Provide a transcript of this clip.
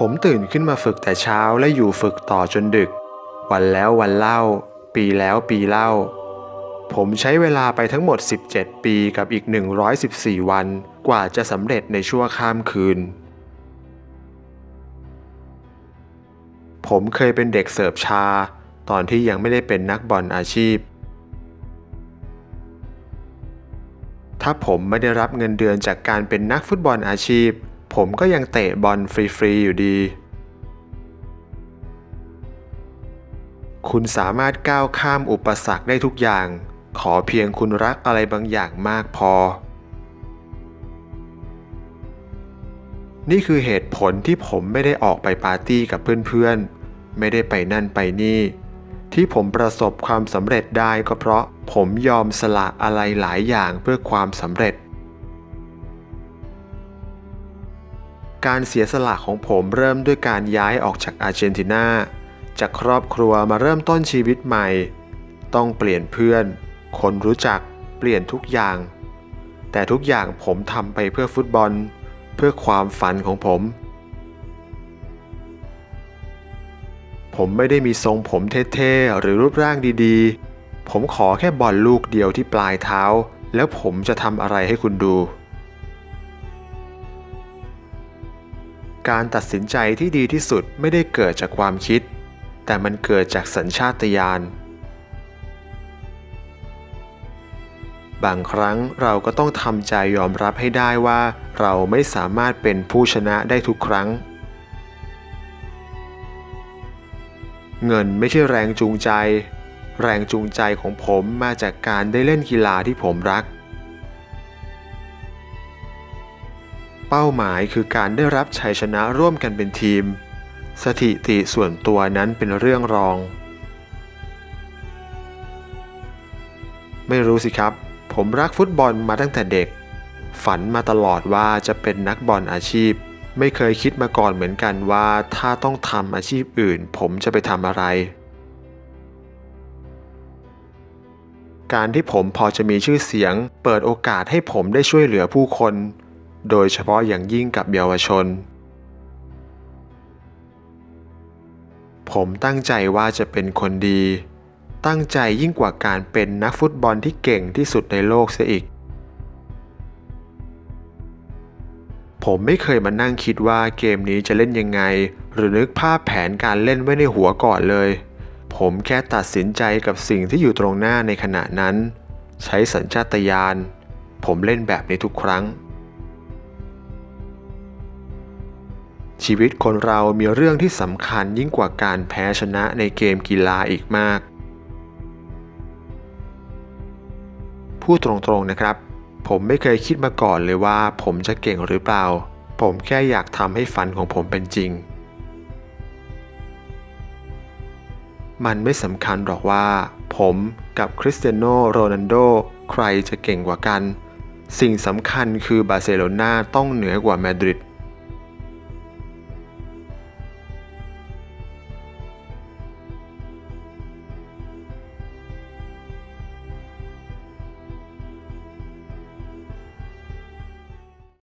ผมตื่นขึ้นมาฝึกแต่เช้าและอยู่ฝึกต่อจนดึก วันแล้ววันเล่า ปีแล้วปีเล่า ผมใช้เวลาไปทั้งหมด 17 ปีกับอีก 114 วัน กว่าจะสำเร็จในชั่วข้ามคืน ผมเคยเป็นเด็กเสิร์ฟชา ตอนที่ยังไม่ได้เป็นนักบอลอาชีพ ถ้าผมไม่ได้รับเงินเดือนจากการเป็นนักฟุตบอลอาชีพ ผมก็ยังเตะบอลฟรี ๆ อยู่ดี คุณสามารถก้าวข้ามอุปสรรคได้ทุกอย่าง ขอเพียงคุณรักอะไรบางอย่างมากพอ นี่คือเหตุผลที่ผมไม่ได้ออกไปปาร์ตี้กับเพื่อนๆ ไม่ได้ไปนั่นไปนี่ ที่ผมประสบความสำเร็จได้ก็เพราะผมยอมสละอะไรหลายอย่างเพื่อความสำเร็จ การเสียสละของผมเริ่มด้วยการย้ายออกจากอาร์เจนตินาจากครอบครัวมาเริ่มต้นชีวิตใหม่ ต้องเปลี่ยนเพื่อน คนรู้จัก เปลี่ยนทุกอย่าง แต่ทุกอย่างผมทำไปเพื่อฟุตบอล เพื่อความฝันของผม ผมไม่ได้มีทรงผมเท่ๆ หรือรูปร่างดีๆ ผมขอแค่บอลลูกเดียวที่ปลายเท้า แล้วผมจะทำอะไรให้คุณดู การตัดสินใจที่ดีที่สุดไม่ได้เกิดจากความคิด แต่มันเกิดจากสัญชาตญาณ บางครั้งเราก็ต้องทำใจยอมรับให้ได้ว่า เราไม่สามารถเป็นผู้ชนะได้ทุกครั้ง เงินไม่ใช่แรงจูงใจ แรงจูงใจของผมมาจากการได้เล่นกีฬาที่ผมรัก เป้าหมายคือการได้รับชัยชนะร่วมกันเป็นทีม สถิติส่วนตัวนั้นเป็นเรื่องรอง ไม่รู้สิครับ ผมรักฟุตบอลมาตั้งแต่เด็ก ฝันมาตลอดว่าจะเป็นนักบอลอาชีพ ไม่เคยคิดมาก่อนเหมือนกันว่าถ้าต้องทำอาชีพอื่น ผมจะไปทำอะไรการที่ผมพอจะมีชื่อเสียง เปิดโอกาสให้ผมได้ช่วยเหลือผู้คน โดยเฉพาะอย่างยิ่งกับเยาวชน ผมตั้งใจว่าจะเป็นคนดี ตั้งใจยิ่งกว่าการเป็นนักฟุตบอลที่เก่งที่สุดในโลกเสียอีก ผมไม่เคยมานั่งคิดว่าเกมนี้จะเล่นยังไง หรือนึกภาพแผนการเล่นไว้ในหัวก่อนเลย ผมแค่ตัดสินใจกับสิ่งที่อยู่ตรงหน้าในขณะนั้น ใช้สัญชาตญาณผมเล่นแบบนี้ทุกครั้ง ชีวิตคนเรามีเรื่องที่สำคัญยิ่งกว่าการแพ้ชนะในเกมกีฬาอีกมาก พูดตรงๆนะครับ ผมไม่เคยคิดมาก่อนเลยว่า ผมจะเก่งหรือเปล่า ผมแค่อยากทำให้ฝันของผมเป็นจริง มันไม่สำคัญหรอกว่า ผมกับคริสเตียโนโรนัลโดใครจะเก่งกว่ากัน สิ่งสำคัญคือบาร์เซโลนาต้องเหนือกว่ามาดริด